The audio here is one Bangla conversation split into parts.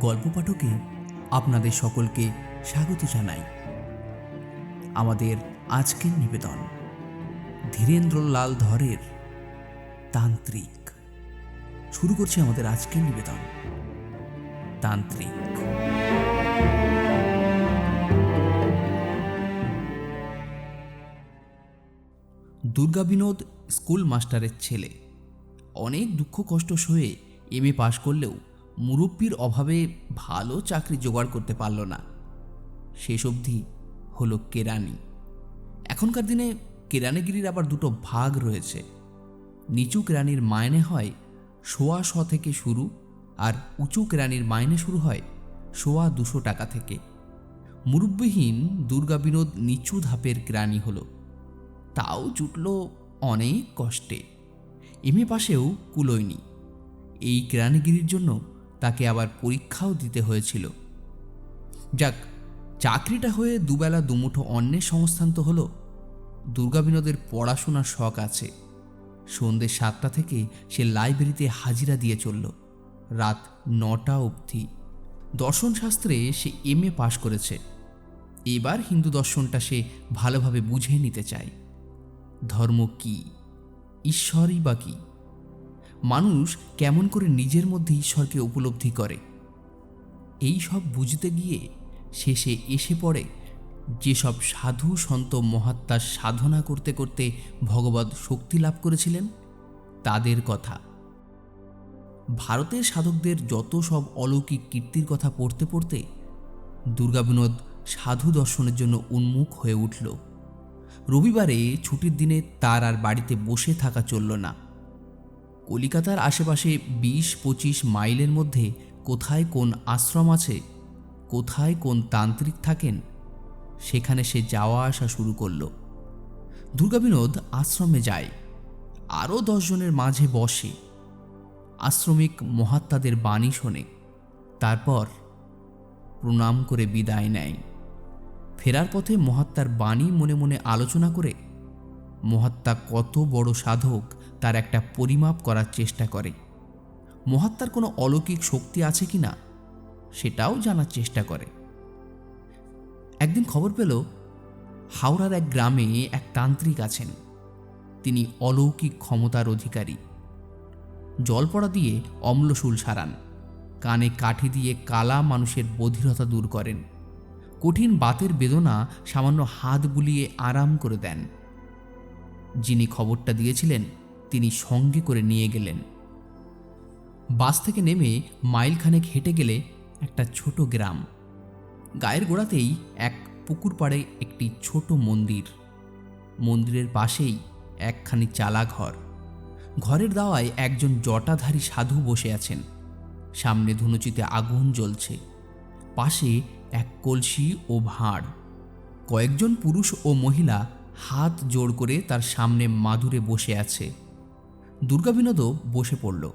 গল্প পাঠকে আপনাদের সকলকে স্বাগত জানাই। আমাদের আজকের নিবেদন, ধীরেন্দ্রলাল ধরের তান্ত্রিক। শুরু করছি আমাদের আজকের নিবেদন, তান্ত্রিক। দুর্গা বিনোদ স্কুল মাস্টারের ছেলে। অনেক দুঃখ কষ্ট সয়ে এম এ পাশ করলেও মুরব্বির অভাবে ভালো চাকরি জোগাড় করতে পারল না। শেষ অবধি হলো কেরানি। এখনকার দিনে কেরানিগিরির আবার দুটো ভাগ রয়েছে। নিচু কেরানির মাইনে হয় সোয়া শ থেকে শুরু আর উঁচু কেরানির মাইনে শুরু হয় সোয়া দুশো টাকা থেকে। মুরব্বিহীন দুর্গা বিনোদ নিচু ধাপের কেরানি হলো। তাও জুটল অনেক কষ্টে। এমএ পাশেও কুলোয়নি। এই কেরানিগিরির জন্য তাকে আবার পরীক্ষাও দিতে হয়েছিল। যাক, চাকরিটা হয়ে দুবেলা দুমুঠো অন্যের সংস্থান তো হলো। দুর্গা বিনোদের পড়াশোনার শখ আছে। সন্ধ্যে সাতটা থেকে সে লাইব্রেরিতে হাজিরা দিয়ে চলল। রাত নটা অবধি। দর্শনশাস্ত্রে সে এম এ পাশ করেছে। এবার হিন্দু দর্শনটা সে ভালোভাবে বুঝে নিতে চায়। ধর্ম কি? ঈশ্বরই বা কি? মানুষ কেমন করে নিজের মধ্যে ঈশ্বরকে উপলব্ধি করে? এই সব বুঝতে গিয়ে শেষে এসে পড়ে যেসব সাধু সন্ত মহাত্মার সাধনা করতে করতে ভগবত শক্তি লাভ করেছিলেন তাদের কথা। ভারতের সাধকদের যত সব অলৌকিক কীর্তির কথা পড়তে পড়তে দুর্গা বিনোদ সাধু দর্শনের জন্য উন্মুখ হয়ে উঠল। রবিবারে ছুটির দিনে তার আর বাড়িতে বসে থাকা চলল না। কলিকাতার আশেপাশে বিশ পঁচিশ মাইলের মধ্যে কোথায় কোন আশ্রম আছে, কোথায় কোন তান্ত্রিক থাকেন, সেখানে সে যাওয়া আসা শুরু করল। দুর্গাবিনোদ আশ্রমে যায়, আরও দশজনের মাঝে বসে। আশ্রমিক মহাত্মাদের বাণী শোনে, তারপর প্রণাম করে বিদায় নেয়। ফেরার পথে মহাত্মার বাণী মনে মনে আলোচনা করে, মহাত্মা কত বড় সাধক তার একটা পরিমাপ করার চেষ্টা করে। মহাত্মার কোনো অলৌকিক শক্তি আছে কি না, সেটাও জানার চেষ্টা করে। একদিন খবর পেল, হাওড়ার এক গ্রামে এক তান্ত্রিক আছেন। তিনি অলৌকিক ক্ষমতার অধিকারী। জল পড়া দিয়ে অম্লশূল সারান। কানে কাঠি দিয়ে কালা মানুষের বধিরতা দূর করেন। কঠিন বাতের বেদনা সামান্য হাত বুলিয়ে আরাম করে দেন। যিনি খবরটা দিয়েছিলেন তিনি সঙ্গে করে নিয়ে গেলেন। বাস থেকে নেমে মাইলখানেক হেঁটে গেলে একটা ছোট গ্রাম। গায়ের গোড়াতেই এক পুকুর পাড়ে একটি ছোট মন্দির। মন্দিরের পাশেই একখানি চালা ঘর ঘরের দাওয়ায় একজন জটাধারী সাধু বসে আছেন। সামনে ধুনুচিতে আগুন জ্বলছে। পাশে এক কলসি ও ভাঁড়। কয়েকজন পুরুষ ও মহিলা হাত জোড় করে তার সামনে মাদুরে বসে আছে। দুর্গাবিনোদও বসে পড়ল।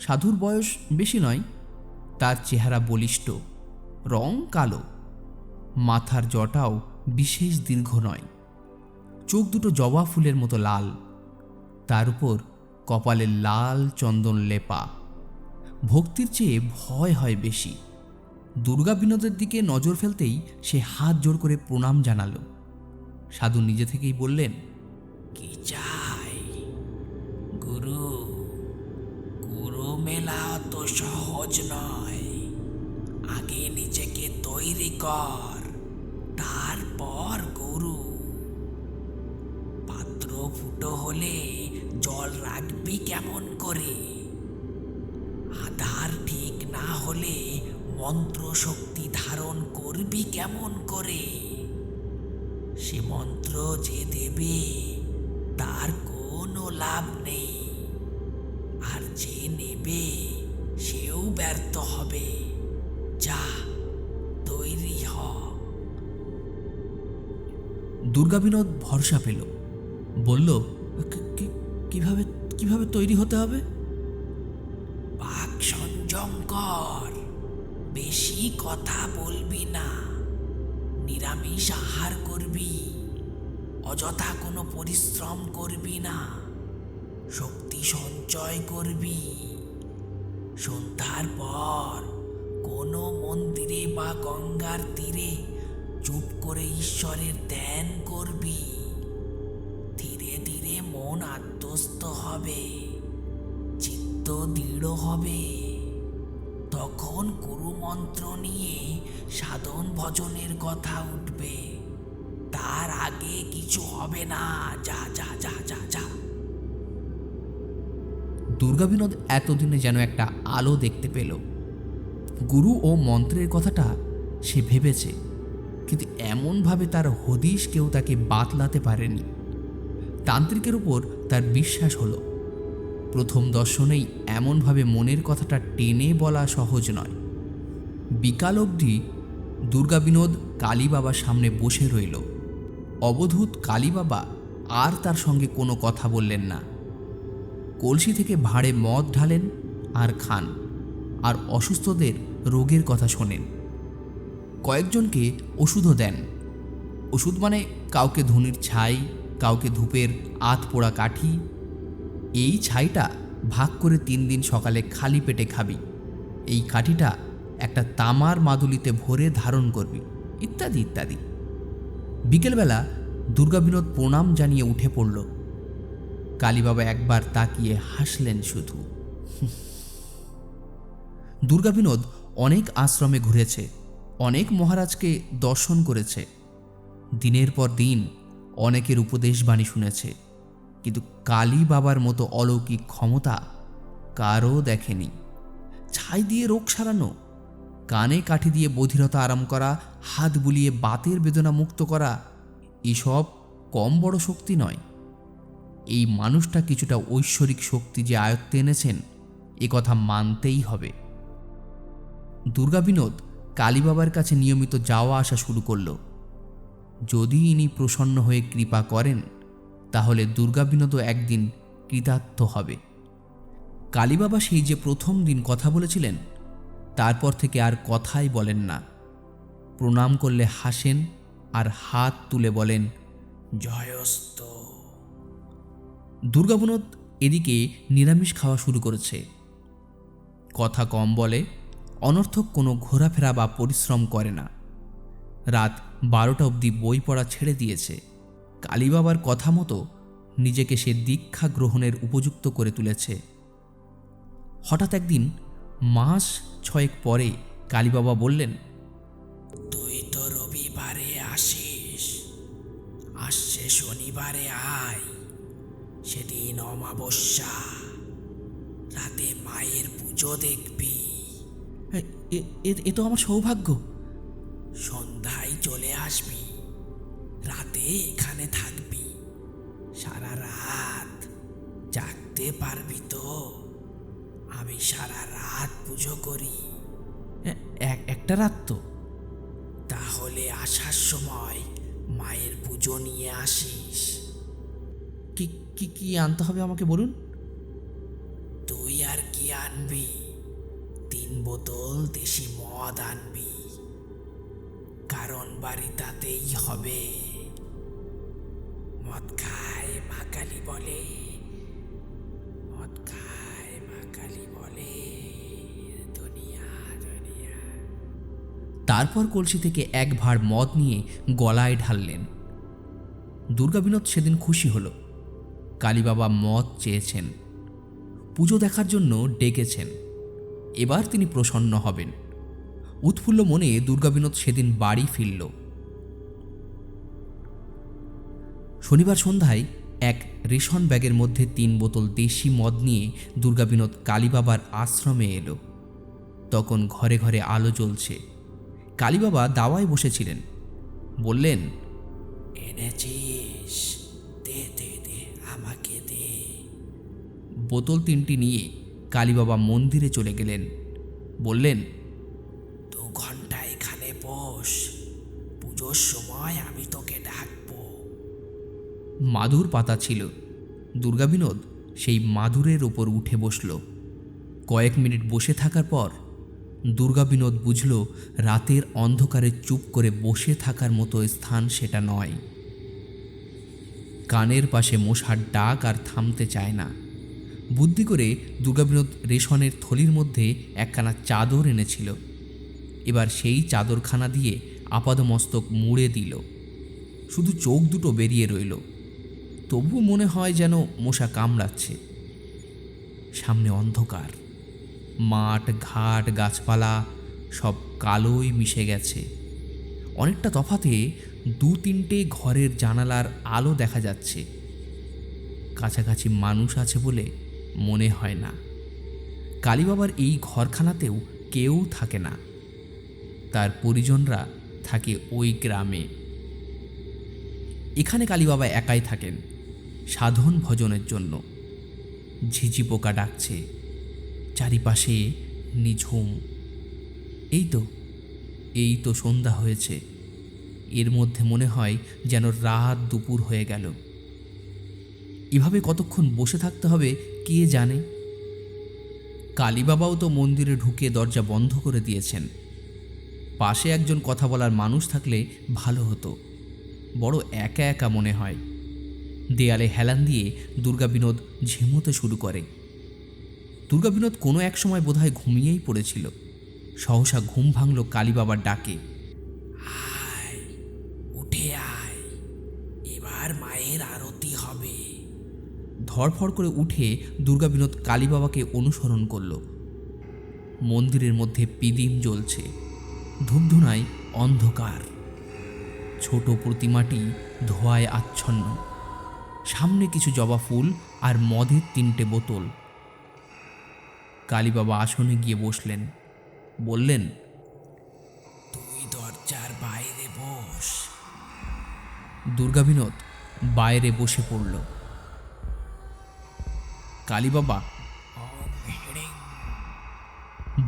সাধুর বয়স বেশি নয়, তার চেহারা বলিষ্ঠ, রং কালো। মাথার জটাও বিশেষ দীর্ঘ নয়। চোখ দুটো জবা ফুলের মতো লাল। তার উপর কপালে লাল চন্দন লেপা। ভক্তির চেয়ে ভয় হয় বেশি। দুর্গা বিনোদের দিকে নজর ফেলতেই সে হাত জোর করে প্রণাম জানালো। সাধু নিজে থেকেই বললেন, কি চাই গুরু গুরু মেলা অত সহজ নয়। আগে নিজেকে তৈরি কর, তারপর গুরু। পাত্র ফুটো হলে জল রাখবি কেমন করে? আধার ঠিক না হলে মন্ত্র শক্তি ধারণ করবি কেমন করে? সে মন্ত্র যে দেবে, তার কোনো লাভ নেই। যে সেও ব্যর্থ হবে। যা তৈরি হ। দুর্গাবিনোদ ভরসা পেল। বলল "কি- কি- কীভাবে কীভাবে তৈরি হতে হবে? বাক সংযম কর বেশি কথা বলবি না। নিরামিষ আহার করবি অযথা কোনো পরিশ্রম করবি না। শক্তি সঞ্চয় করবি। সন্ধ্যার পর কোনো মন্দিরে বা গঙ্গার তীরে চুপ করে ঈশ্বরের ধ্যান করবি। ধীরে ধীরে মন আত্মস্থ হবে, চিত্ত দৃঢ় হবে। তখন গুরু মন্ত্র নিয়ে সাধন ভজনের কথা উঠবে। তার আগে কিছু হবে না, যা যা যা যা যা। দুর্গাবিনোদ এতদিনে যেন একটা আলো দেখতে পেল। গুরু ও মন্ত্রের কথাটা সে ভেবেছে, কিন্তু এমনভাবে তার হদিশ কেউ তাকে বাতলাতে পারেনি। তান্ত্রিকের উপর তার বিশ্বাস হলো। প্রথম দর্শনেই এমনভাবে মনের কথাটা টেনে বলা সহজ নয়। বিকাল অবধি দুর্গাবিনোদ কালীবাবার সামনে বসে রইল। অবধূত কালীবাবা আর তার সঙ্গে কোনো কথা বললেন না। কলসি থেকে ভাঁড়ে মদ ঢালেন আর খান আর অসুস্থদের রোগের কথা শোনেন। কয়েকজনকে ওষুধও দেন। ওষুধ মানে কাউকে ধুনির ছাই, কাউকে ধূপের আত পোড়া কাঠি। এই ছাইটা ভাগ করে তিন দিন সকালে খালি পেটে খাবি। এই কাঠিটা একটা তামার মাদুলিতে ভরে ধারণ করবি, ইত্যাদি ইত্যাদি। বিকেলবেলা দুর্গাবিনোদ প্রণাম জানিয়ে উঠে পড়ল। কালীবাবা একবার তাকিয়ে হাসলেন শুধু। দুর্গা বিনোদ অনেক আশ্রমে ঘুরেছে, অনেক মহারাজকে দর্শন করেছে। দিনের পর দিন অনেকের উপদেশ বাণী শুনেছে, কিন্তু কালী বাবার মতো অলৌকিক ক্ষমতা কারও দেখেনি। ছাই দিয়ে রোগ সারানো, কানে কাঠি দিয়ে বধিরতা আরাম করা, হাত বুলিয়ে বাতের বেদনা মুক্ত করা, এসব কম বড় শক্তি নয়। এই মানুষটা কিছুটা ঐশ্বরিক শক্তি যে আয়ত্তে এনেছেন, এ কথা মানতেই হবে। দুর্গা বিনোদ কালীবাবার কাছে নিয়মিত যাওয়া আসা শুরু করল। যদি ইনি প্রসন্ন হয়ে কৃপা করেন, তাহলে দুর্গা বিনোদও একদিন কৃতার্থ হবে। কালীবাবা সেই যে প্রথম দিন কথা বলেছিলেন, তারপর থেকে আর কথাই বলেন না। প্রণাম করলে হাসেন আর হাত তুলে বলেন, জয়স্ত। দুর্গাবনত এদিকে নিরামিষ খাওয়া শুরু করেছে। কথা কম বলে অনর্থক কোনো ঘোরাফেরা বা পরিশ্রম করে না। রাত বারোটা অবধি বই পড়া ছেড়ে দিয়েছে। কালীবাবার কথা মতো নিজেকে সে দীক্ষা গ্রহণের উপযুক্ত করে তুলেছে। হঠাৎ একদিন মাস ছয়েক পরে কালীবাবা বললেন, তুই তো রবিবারে আসিস। আসছে শনিবারে আয়। সেদিন অমাবস্যা। রাতে মায়ের পুজো দেখবি। "এ- তো আমার সৌভাগ্য। সন্ধ্যায় চলে আসবি। রাতে এখানে থাকবি। সারা রাত জাগতে পারবি তো। আমি সারা রাত পুজো করি। একটা রাত তো। তাহলে আসার সময় মায়ের পুজো নিয়ে আসিস। কি কি আনতে হবে আমাকে বলুন? তুই আর কি আনবি? তিন বোতল দেশি মদ আনবি। কারণ বাড়ি তাতেই হবে। মদ খায় মা কালী বলে। মদ খায় মা কালী বলে তারপর কলসি থেকে এক ভাঁড় মদ নিয়ে গলায় ঢাললেন। দুর্গাবিনোদ সেদিন খুশি হলো। কালীবাবা মদ চেয়েছেন। পুজো দেখার জন্য ডেকেছেন। এবার তিনি প্রসন্ন হবেন। উৎফুল্ল মনে দুর্গাবিনোদ সেদিন বাড়ি ফিরল। শনিবার সন্ধ্যায় এক রেশন ব্যাগের মধ্যে তিন বোতল দেশি মদ নিয়ে দুর্গাবিনোদ কালীবাবার আশ্রমে এলো। তখন ঘরে ঘরে আলো জ্বলছে। কালীবাবা দাওয়ায় বসেছিলেন। বললেন, এনেছিস আমাকে দে। বোতল তিনটি নিয়ে কালীবাবা মন্দিরে চলে গেলেন। বললেন দু ঘণ্টা এখানে বস পুজোর সময় আমি তোকে ডাকবো। মাদুর পাতা ছিল। দুর্গাবিনোদ সেই মাদুরের ওপর উঠে বসল। কয়েক মিনিট বসে থাকার পর দুর্গাবিনোদ বুঝল রাতের অন্ধকারে চুপ করে বসে থাকার মতো স্থান সেটা নয়। কানের পাশে মশার ডাক আর থামতে চায় না। বুদ্ধি করে দুর্গাবিনোদ রেশনের থলির মধ্যে একখানা চাদর এনেছিল। এবার সেই চাদরখানা দিয়ে আপাদমস্তক মুড়ে দিল। শুধু চোখ দুটো বেরিয়ে রইল। তবু মনে হয় যেন মশা কামড়াচ্ছে। সামনে অন্ধকার। মাঠ, ঘাট, গাছপালা সব কালোই মিশে গেছে। অনেকটা তফাতে দু তিনটে ঘরের জানালার আলো দেখা যাচ্ছে। কাছাকাছি মানুষ আছে বলে মনে হয় না। কালীবাবার এই ঘরখানাতেও কেউ থাকে না। তার পরিজনরা থাকে ওই গ্রামে। এখানে কালীবাবা একাই থাকেন সাধন ভজনের জন্য। ঝিঝি পোকা ডাকছে, চারিপাশে নিঝুম। এই তো এই তো সন্ধ্যা হয়েছে। এর মধ্যে মনে হয় যেন রাত দুপুর হয়ে গেল। এভাবে কতক্ষণ বসে থাকতে হবে, কে জানে? কালীবাবাও তো মন্দিরে ঢুকে দরজা বন্ধ করে দিয়েছেন। পাশে একজন কথা বলার মানুষ থাকলে ভালো হতো। বড় একা একা মনে হয়। দেয়ালে হেলান দিয়ে দুর্গা বিনোদ ঝিমোতে শুরু করে। দুর্গা বিনোদ কোনো এক সময় বোধহয় ঘুমিয়েই পড়েছিল। সহসা ঘুম ভাঙল কালীবাবার ডাকে। ধড়ফড় করে উঠে দুর্গা বিনোদ কালীবাবাকে অনুসরণ করল। মন্দিরের মধ্যে পিদিম জ্বলছে। ধূপধুনায় অন্ধকার। ছোট প্রতিমাটি ধোঁয়ায় আচ্ছন্ন। সামনে কিছু জবা ফুল আর মদের তিনটে বোতল। কালীবাবা আসনে গিয়ে বসলেন। বললেন, তুই দরজার বাইরে বস। দুর্গা বিনোদ বাইরে বসে পড়ল। কালীবাবা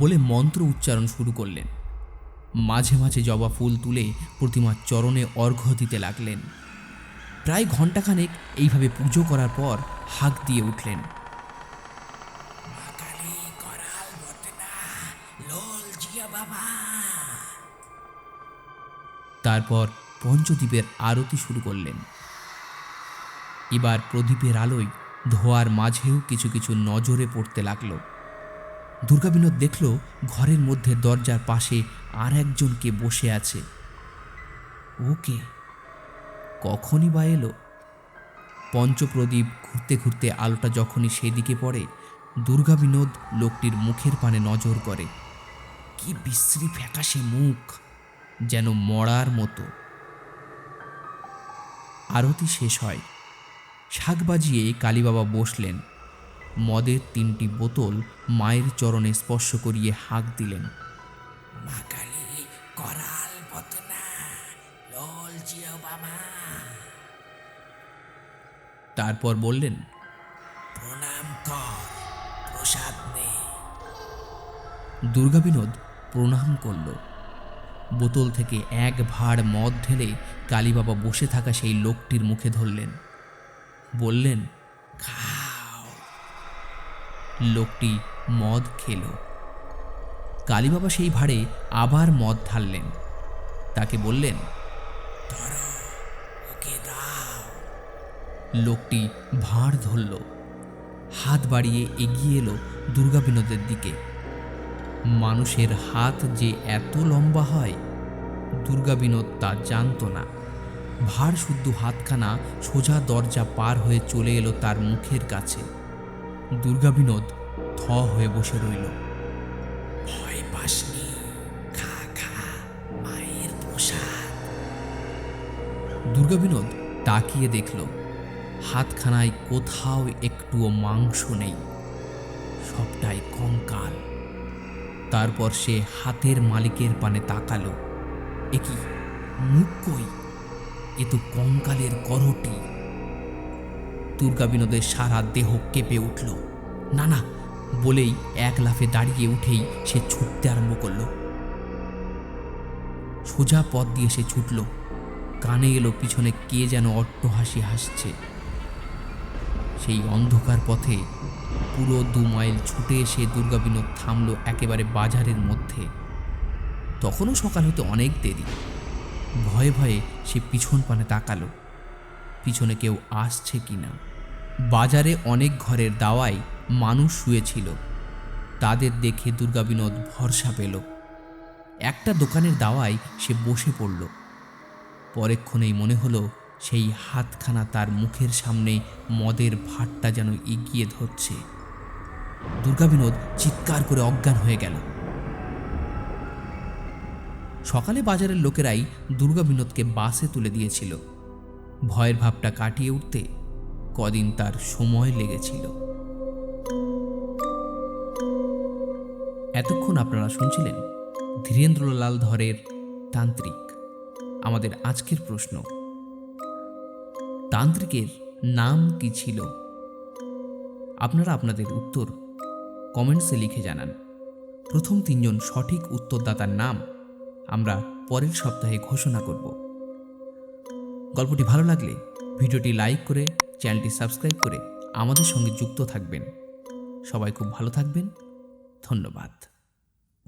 বলে মন্ত্র উচ্চারণ শুরু করলেন। মাঝে মাঝে জবা ফুল তুলে প্রতিমার চরণে অর্ঘ্য দিতে লাগলেন। প্রায় ঘণ্টাখানেক এইভাবে পুজো করার পর হাঁক দিয়ে উঠলেন। তারপর পঞ্চদ্বীপের আরতি শুরু করলেন। এবার প্রদীপের আলোয় ধোয়ার মাঝেও কিছু কিছু নজরে পড়তে লাগল। দুর্গাবিনোদ দেখল ঘরের মধ্যে দরজার পাশে আর একজনকে বসে আছে। ওকে কখনই বা এলো? পঞ্চপ্রদীপ ঘুরতে ঘুরতে আলোটা যখনই সেদিকে পড়ে দুর্গাবিনোদ লোকটির মুখের পানে নজর করে। কি বিশ্রী ফ্যাকাশে মুখ, যেন মরার মতো। আরতি শেষ হয়। শাক বাজিয়ে কালীবাবা বসলেন। মদের তিনটি বোতল মায়ের চরণে স্পর্শ করিয়ে হাঁক দিলেন মা কালী করাল বদনা লোল বাবা তারপর বললেন প্রণাম কর প্রসাদ নে। দুর্গা বিনোদ প্রণাম করল। বোতল থেকে এক ভাড় মদ ঢেলে কালীবাবা বসে থাকা সেই লোকটির মুখে ধরলেন বললেন, খাও। লোকটি মদ খেল। কালীবাবা সেই ভাড়ে আবার মদ ঢাললেন। তাকে বললেন ওকে দাও। লোকটি ভাঁড় ধরল। হাত বাড়িয়ে এগিয়ে এলো দুর্গা বিনোদের দিকে। মানুষের হাত যে এত লম্বা হয়, দুর্গা বিনোদ তা জানতো না। ভার শুদ্ধ হাতখানা সোজা দরজা পার হয়ে চলে এলো তার মুখের কাছে। দুর্গা বিনোদ থ হয়ে বসে রইল। ভয় পাসনি, খা খা, মায়ের প্রসাদ। দুর্গা বিনোদ তাকিয়ে দেখল, হাতখানায় কোথাও একটুও মাংস নেই, সবটাই কঙ্কাল। তারপর সে হাতের মালিকের পানে তাকালো, এ মুখ কই? এ তো কঙ্কালের করটি। দুর্গা বিনোদের সারা দেহ কেঁপে উঠল। না না, বলেই এক লাফে দাঁড়িয়ে উঠেই সে ছুটতে আরম্ভ করল। সোজা পথ দিয়ে সে ছুটল। কানে এলো পিছনে কে যেন অট্ট হাসি হাসছে। সেই অন্ধকার পথে পুরো দু মাইল ছুটে এসে দুর্গাবিনোদ থামল একেবারে বাজারের মধ্যে। তখনও সকাল হতে অনেক দেরি। ভয়ে ভয়ে সে পিছন পানে তাকালো। পিছনে কেউ আসছে কি না বাজারে অনেক ঘরের দাওয়ায় মানুষ শুয়েছিল। তাদের দেখে দুর্গাবিনোদ ভরসা পেল। একটা দোকানের দাওয়ায় সে বসে পড়ল। পরেক্ষণেই মনে হলো সেই হাতখানা তার মুখের সামনে মদের ভাতটা যেন এগিয়ে ধরছে। দুর্গাবিনোদ চিৎকার করে অজ্ঞান হয়ে গেল। সকালে বাজারের লোকেরাই দুর্গাবিনোদকে বাসে তুলে দিয়েছিল। ভয়ের ভাবটা কাটিয়ে উঠতে কদিন তার সময় লেগেছিল। এতক্ষণ আপনারা শুনছিলেন ধীরেন্দ্রলাল ধরের তান্ত্রিক। আমাদের আজকের প্রশ্ন, তান্ত্রিকের নাম কি ছিল? আপনারা আপনাদের উত্তর কমেন্টসে লিখে জানান। প্রথম তিনজন সঠিক উত্তরদাতার নাম আমরা পরের সপ্তাহে ঘোষণা করব। গল্পটি ভালো লাগলে ভিডিওটি লাইক করে, চ্যানেলটি সাবস্ক্রাইব করে আমাদের সঙ্গে যুক্ত থাকবেন। সবাই খুব ভালো থাকবেন। ধন্যবাদ।